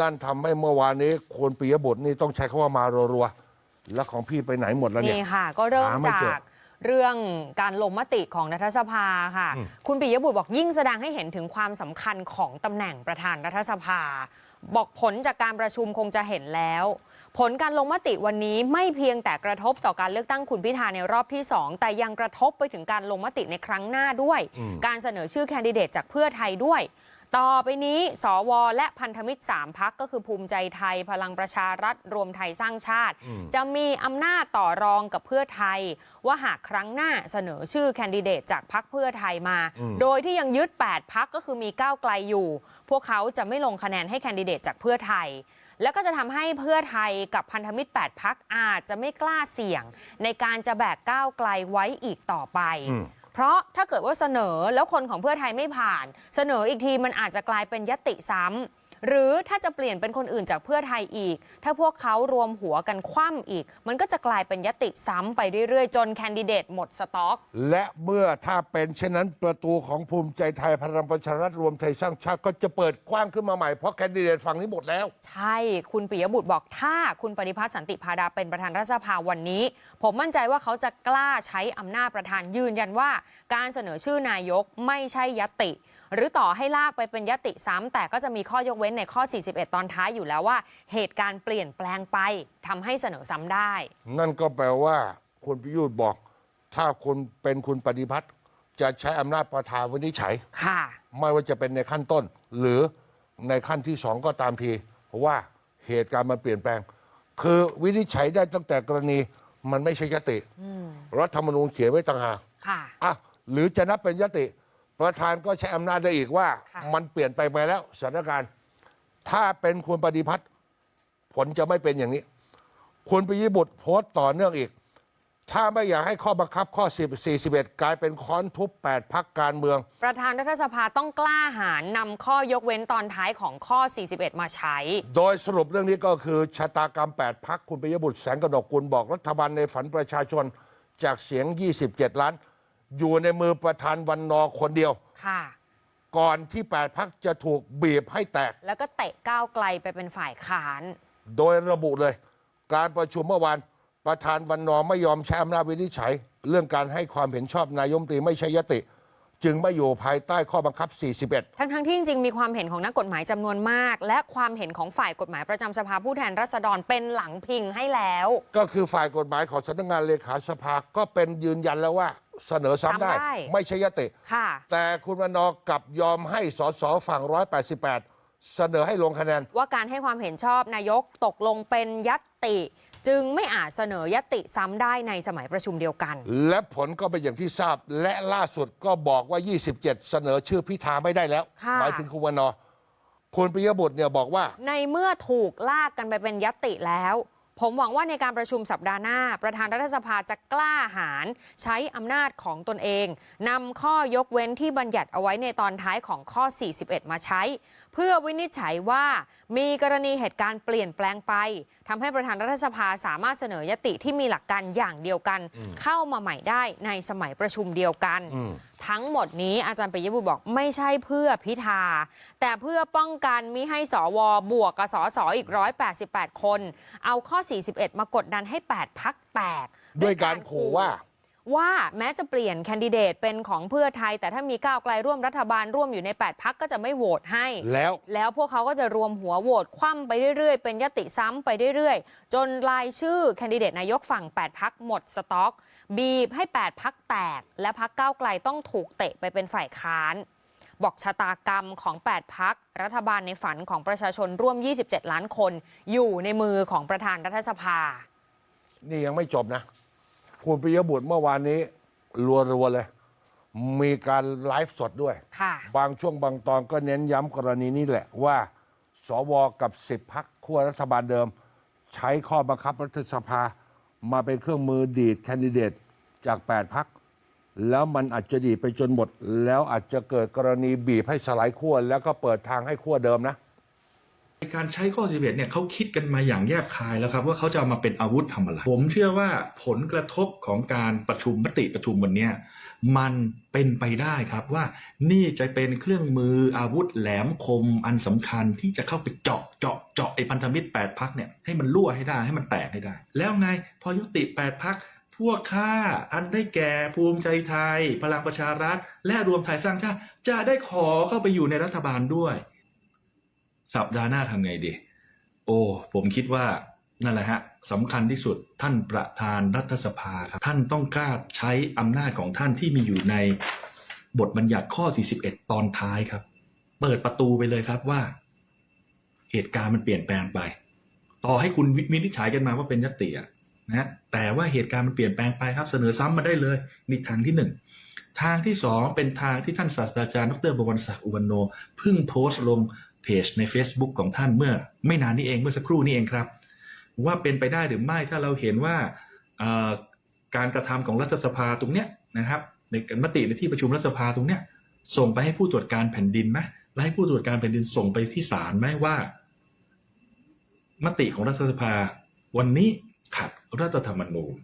นั่นทำให้เมื่อวานนี้คนปิยบุตรนี่ต้องใช้คำว่ามารัวๆแล้วของพี่ไปไหนหมดแล้วเนี่ย นี่ค่ะ ก็เริ่มหาไม่จาเจอกเรื่องการลงมติของรัฐสภาค่ะ คุณปิยบุตรบอกยิ่งแสดงให้เห็นถึงความสำคัญของตำแหน่งประธานรัฐสภา บอกผลจากการประชุมคงจะเห็นแล้ว ผลการลงมติวันนี้ไม่เพียงแต่กระทบต่อการเลือกตั้งคุณพิธาในรอบที่ 2 แต่ยังกระทบไปถึงการลงมติในครั้งหน้าด้วย การเสนอชื่อแคนดิเดตจากเพื่อไทยด้วย ต่อไปนี้สวและพันธมิตร 3พักก็คือภูมิใจไทยพลังประชารัฐรวมไทยสร้างชาติ จะมีอำนาจต่อรองกับเพื่อไทย ว่าหากครั้งหน้าเสนอชื่อแคนดิเดตจากพักเพื่อไทยมา โดยที่ยังยึด 8 พักก็คือมีก้าวไกลอยู่ พวกเขาจะไม่ลงคะแนนให้แคนดิเดตจากเพื่อไทย แล้วก็จะทำให้เพื่อไทยกับพันธมิตร 8 พักอาจจะไม่กล้าเสี่ยง ในการจะแบกก้าวไกลไว้อีกต่อไป เพราะถ้าเกิดว่าเสนอแล้วคนของเพื่อไทยไม่ผ่าน เสนออีกทีมันอาจจะกลายเป็นยติซ้ำ หรือถ้าจะเปลี่ยนเป็นคนอื่นจากเพื่อไทยอีก ถ้าพวกเขารวมหัวกันคว่ำอีก มันก็จะกลายเป็นยติซ้ำไปเรื่อยๆ จนแคนดิเดตหมดสต็อก และเมื่อถ้าเป็นเช่นนั้นประตูของภูมิใจไทยพลังประชารัฐรวมไทยสร้างชาติก็จะเปิดกว้างขึ้นมาใหม่เพราะแคนดิเดตฝั่งนี้หมดแล้ว ใช่ คุณปิยบุตรบอกถ้าคุณปฏิพัฒน์สันติพาดาเป็นประธานรัฐสภาวันนี้ ผมมั่นใจว่าเขาจะกล้าใช้อำนาจประธานยืนยันว่า การเสนอชื่อนายกไม่ใช่ยติ หรือต่อให้ลากไปเป็นยติซ้ำแต่ก็จะมีข้อยกเว้นในข้อ 41 ตอนท้ายอยู่แล้วว่า เหตุการณ์เปลี่ยนแปลงไปทำให้เสนอซ้ำได้ นั่นก็แปลว่าคุณพิยุทธ์บอก ถ้าคุณเป็นคุณปฏิพัฒน์จะใช้อำนาจประธานวินิจฉัย ค่ะ ไม่ว่าจะเป็นในขั้นต้น หรือในขั้นที่สองก็ตามทีเพราะว่าเหตุการณ์มันเปลี่ยนแปลง คือวินิจฉัยได้ตั้งแต่กรณีมันไม่ใช่ยติ รัฐธรรมนูญเขียนไว้ต่างหากค่ะ อะหรือจะนับเป็นยติ ประธานก็ใช้อำนาจได้อีกว่า ค่ะ มันเปลี่ยนไปไปแล้วสถานการณ์ ถ้าเป็นคุณปฏิพัฒน์ผลจะไม่เป็นอย่างนี้ คุณปิยบุตรโพสต์ต่อเนื่องอีก ถ้าไม่อยากให้ข้อบังคับข้อ10 41 กลายเป็นค้อนทุบ8พักการเมือง ประธานรัฐสภาต้องกล้าหาญนำข้อยกเว้นตอนท้ายของข้อ 41 มาใช้ โดยสรุปเรื่องนี้ก็คือชะตากรรม 8พักคุณปิยบุตรแสงกระดกกุลบอกรัฐบาลในฝันประชาชนจากเสียง 27 ล้าน อยู่ในมือประธานวันนอร์คนเดียวค่ะ ก่อนที่8พักจะถูกบีบให้แตก แล้วก็เตะก้าวไกลไปเป็นฝ่ายค้าน โดยระบุเลย การประชุมเมื่อวานประธานวันนอร์ไม่ยอมใช้อำนาจวินิจฉัย เรื่องการให้ความเห็นชอบนายมนตรีไม่ใช่ยติ จึงไม่อยู่ภายใต้ข้อบังคับ 41 ทั้งทั้งๆที่จริงๆมีความเห็นของนักกฎหมายจำนวนมาก และความเห็นของฝ่ายกฎหมายประจำสภาผู้แทนราษฎรเป็นหลังพิงให้แล้ว ก็คือฝ่ายกฎหมายของสำนักงานเลขาสภาก็เป็นยืนยันแล้วว่า เสนอซ้ำได้ ซ้ำได้ ไม่ใช่ยติ ค่ะ แต่คุณวันนอร์กลับยอมให้สสฝั่ง 188 เสนอให้ลงคะแนน ว่าการให้ความเห็นชอบนายกตกลงเป็นยัตติ จึงไม่อาจเสนอยติซ้ำได้ในสมัยประชุมเดียวกัน และผลก็เป็นอย่างที่ทราบ และล่าสุดก็บอกว่า 27 เสนอชื่อพิธาไม่ได้แล้ว ค่ะ หมายถึงคุณวันนอร์คุณปิยบุตรเนี่ยบอกว่า ในเมื่อถูกลากกันไปเป็นยัตติแล้ว ผมหวังว่าในการประชุมสัปดาห์หน้า ประธานรัฐสภาจะกล้าหาญใช้อำนาจของตนเองนำข้อยกเว้นที่บัญญัติเอาไว้ในตอนท้ายของข้อ 41 มาใช้ เพื่อวินิจฉัยว่ามีกรณีเหตุการณ์เปลี่ยนแปลงไปทำให้ประธานรัฐสภาสามารถเสนอยติที่มีหลักการอย่างเดียวกัน เข้ามาใหม่ได้ในสมัยประชุมเดียวกัน ทั้งหมดนี้อาจารย์ปิยบุตรบอกไม่ใช่เพื่อพิธา แต่เพื่อป้องกันมิให้สวบวกกับสสอีก 188 คน เอาข้อ 41 มากดดันให้ 8 พักแตก ด้วยการขู่ว่า ว่าแม้จะเปลี่ยนแคนดิเดตเป็นของเพื่อไทย แต่ถ้ามีก้าวไกลร่วมรัฐบาลร่วมอยู่ใน 8พักก็จะไม่โหวตให้ แล้ว แล้วพวกเขาก็จะรวมหัวโหวตคว่ำไปเรื่อยๆ เป็นยติซ้ำไปเรื่อยๆ จนรายชื่อแคนดิเดตนายกฝั่ง 8พักหมดสต็อก บีบให้ 8พักแตก และพักก้าวไกลต้องถูกเตะไปเป็นฝ่ายค้าน บอกชะตากรรมของ 8พักรัฐบาลในฝันของประชาชนร่วม 27 ล้านคน อยู่ในมือของประธานรัฐสภา นี่ยังไม่จบนะ คุณปิยบุตรเมื่อวานนี้รัวๆเลย มีการไลฟ์สดด้วย ค่ะ บางช่วงบางตอนก็เน้นย้ำกรณีนี้แหละว่า สวกับ10พักขั้วรัฐบาลเดิม ใช้ข้อบังคับรัฐสภา มาเป็นเครื่องมือดีดแคนดิเดตจาก 8 พัก แล้วมันอาจจะดีดไปจนหมด แล้วอาจจะเกิดกรณีบีบให้สลายขั้วแล้วก็เปิดทางให้ขั้วเดิมนะ การใช้ข้อ 11 เนี่ยเขาคิดกันมาอย่างแยบคายแล้วครับ ว่าเขาจะเอามาเป็นอาวุธทำอะไร ผมเชื่อว่าผลกระทบของการประชุมมติประชุมวันนี้มันเป็นไปได้ครับว่านี่จะเป็นเครื่องมืออาวุธแหลมคมอันสำคัญที่จะเข้าไปเจาะเจาะเจาะไอ้พันธมิตร 8พักเนี่ยให้มันรั่วให้ได้ให้มันแตกให้ได้ แล้วไงพอยุติ 8พักพวกข้าอันได้แก่ภูมิใจไทย พลังประชารัฐ และรวมไทยสร้างชาติจะได้ขอเข้าไปอยู่ในรัฐบาลด้วย สัปดาห์หน้าทำไงดี โอ้ผมคิดว่านั่นแหละฮะสำคัญที่สุดท่านประธานรัฐสภาครับ ท่านต้องกล้าใช้อำนาจของท่านที่มีอยู่ในบทบัญญัติข้อ 41 ตอนท้ายครับ เปิดประตูไปเลยครับว่า เหตุการณ์มันเปลี่ยนแปลงไป ต่อให้คุณวินิจฉัยกันมาว่าเป็นยติอะนะฮะแต่ว่าเหตุการณ์มันเปลี่ยนแปลงไปครับ เสนอซ้ำมาได้เลยนี่ทางที่หนึ่งทางที่สองเป็นทางที่ท่านศาสตราจารย์ดรบวรศักดิ์อุวันโนเพิ่งโพสต์ลง เพจใน Facebook ของท่านเมื่อ ไม่นานนี้เองเมื่อสักครู่นี้เองครับ ว่าเป็นไปได้หรือไม่ถ้าเราเห็นว่าการกระทำของรัฐสภาตรงเนี้ยนะครับ ในมติในที่ประชุมรัฐสภาตรงเนี้ยส่งไปให้ผู้ตรวจการแผ่นดินไหมและให้ผู้ตรวจการแผ่นดินส่งไปที่ศาลไหมว่า มติของรัฐสภา วันนี้ขัดรัฐธรรมนูญ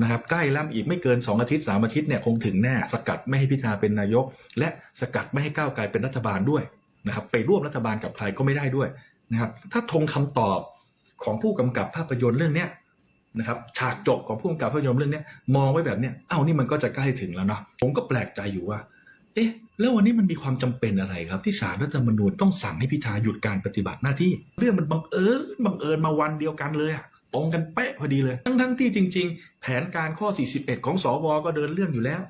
นะครับใกล้แล้วอีกไม่เกิน 2 อาทิตย์ 3 อาทิตย์เนี่ยคงถึงแน่สกัดไม่ให้พิธาเป็นนายก และสกัดไม่ให้ก้าวไกลเป็นรัฐบาลด้วย นะครับไปร่วมรัฐบาลกับใครก็ไม่ได้ด้วยนะครับถ้าทงคำตอบของผู้กำกับภาพยนตร์เรื่องเนี้ยนะครับฉากจบของผู้กำกับภาพยนตร์เรื่องเนี้ยมองไว้แบบเนี้ยเอ้านี่มันก็จะใกล้ถึงแล้วเนาะผมก็แปลกใจอยู่ว่า เอ๊ะ แล้ววันนี้มันมีความจำเป็นอะไรครับ ที่ศาลรัฐธรรมนูญต้องสั่งให้พิธาหยุดการปฏิบัติหน้าที่ เรื่องมันบังเอิญบังเอิญมาวันเดียวกันเลยอะตรงกันเป๊ะพอดีเลย ทั้งทั้งที่จริง ๆ แผนการข้อ 41 ของสวก็เดินเรื่องอยู่แล้ว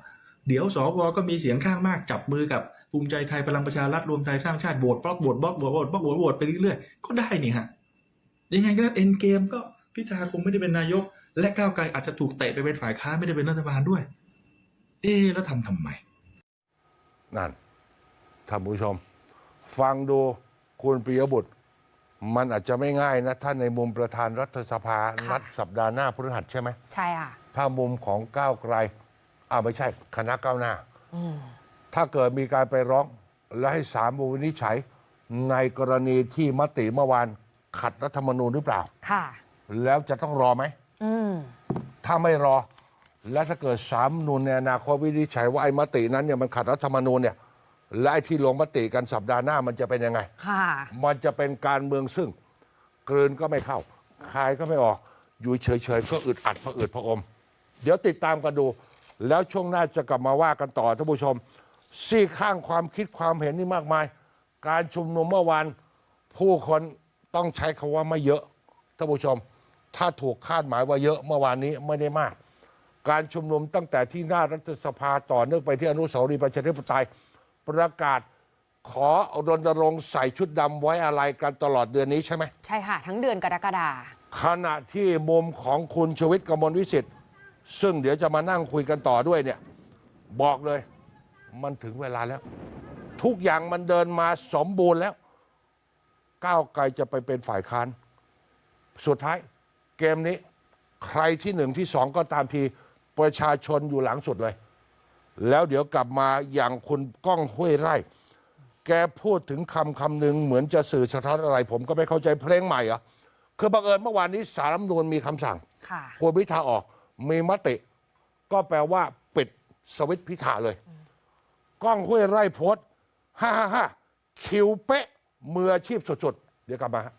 เดี๋ยวสวก็มีเสียงข้างมากจับมือกับ ภูมิใจไทยพลังประชารัฐรวมไทยสร้างชาติโหวตบล็อกโหวตบล็อกโหวตบล็อกโหวตโหวตไปเรื่อยๆก็ได้นี่ฮะยังไงก็ได้เอ็นเกมก็พิธาคงไม่ได้เป็นนายก และก้าวไกลอาจจะถูกเตะไปเป็นฝ่ายค้านไม่ได้เป็นรัฐบาลด้วย เอ๊ะแล้วทำทำไมนั่นท่านผู้ชม ฟังดูคุณปิยบุตร มันอาจจะไม่ง่ายนะถ้าในมุมประธานรัฐสภาค่ะนัดสัปดาห์หน้าพฤหัสใช่ไหมใช่ค่ะถ้ามุมของก้าวไกลอ้าวไม่ใช่คณะก้าวหน้าอืม ถ้าเกิดมีการไปร้อง และให้สามวินิจฉัย ในกรณีที่มติเมื่อวานขัดรัฐธรรมนูญหรือเปล่า ค่ะ แล้วจะต้องรอไหม อืม ถ้าไม่รอ และถ้าเกิดสามนูนในอนาคตวินิจฉัยว่าไอ้มตินั้นเนี่ยมันขัดรัฐธรรมนูญเนี่ยและไอ้ที่ลงมติกันสัปดาห์หน้ามันจะเป็นยังไง ค่ะ มันจะเป็นการเมืองซึ่งกลืนก็ไม่เข้า คายก็ไม่ออก อยู่เฉยๆ ก็อึดอัดพออึดพออม เดี๋ยวติดตามกันดู แล้วช่วงหน้าจะกลับมาว่ากันต่อท่านผู้ชม ซี่ข้างความคิดความเห็นนี่มากมาย การชุมนุมเมื่อวานผู้คนต้องใช้คาว่าไม่เยอะท่านผู้ชม ถ้าถูกคาดหมายว่าเยอะเมื่อวานนี้ไม่ได้มาก การชุมนุมตั้งแต่ที่หน้ารัฐสภาต่อเนื่องไปที่อนุสาวรีย์ประชาธิปไตยประกาศขอรณรงค์ใส่ชุดดำไว้อะไรกันตลอดเดือนนี้ใช่ไหมใช่ค่ะ ทั้งเดือนกรกฎาขณะที่มุมของคุณชวิตกมลวิสิทธิ์ซึ่งเดี๋ยวจะมานั่งคุยกันต่อด้วยเนี่ย บอกเลย มันถึงเวลาแล้ว ทุกอย่างมันเดินมาสมบูรณ์แล้ว ก้าวไกลจะไปเป็นฝ่ายค้าน สุดท้ายเกมนี้ ใครที่หนึ่งที่สองก็ตามทีประชาชนอยู่หลังสุดเลย แล้วเดี๋ยวกลับมาอย่างคุณก้องห้วยไร่ แกพูดถึงคำคำหนึ่งเหมือนจะสื่อสะท้อนอะไร ผมก็ไม่เข้าใจเพลงใหม่เหรอคือบังเอิญเมื่อวานนี้สารรัฐธรรมนูญมีคำสั่งค่ะคุณพิธาออกมีมติ ก็แปลว่าปิดสวิตช์พิธาเลย กล้องห้วยไร่โพสต์ฮ่าฮ่าฮ่าคิวเป๊ะมืออาชีพสุดๆ เดี๋ยวกลับมาฮะ